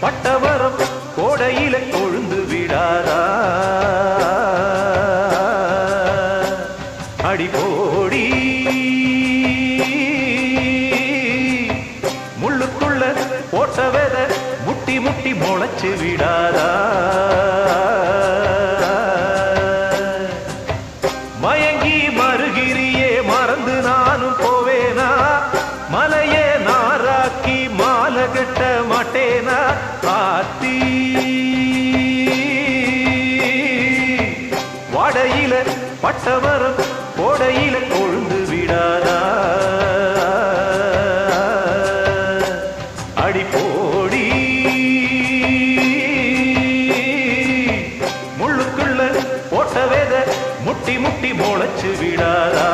பட்டவரம் கோடையில கொழுந்து விடாரா? அடிபோடி. முள்ளுக்குள்ள போட்ட வெத முட்டி முட்டி முளைச்சு விடாரா? மயங்கி மறுகிரியே மாட்டேனா? ஆத்தி வாடையில பட்டவரம் கோடையில கொழுந்து விடாதா? அடிப்போடி முள்ளுக்குள்ள போட்ட வேத முட்டி முட்டி முளைச்சு விடாதா?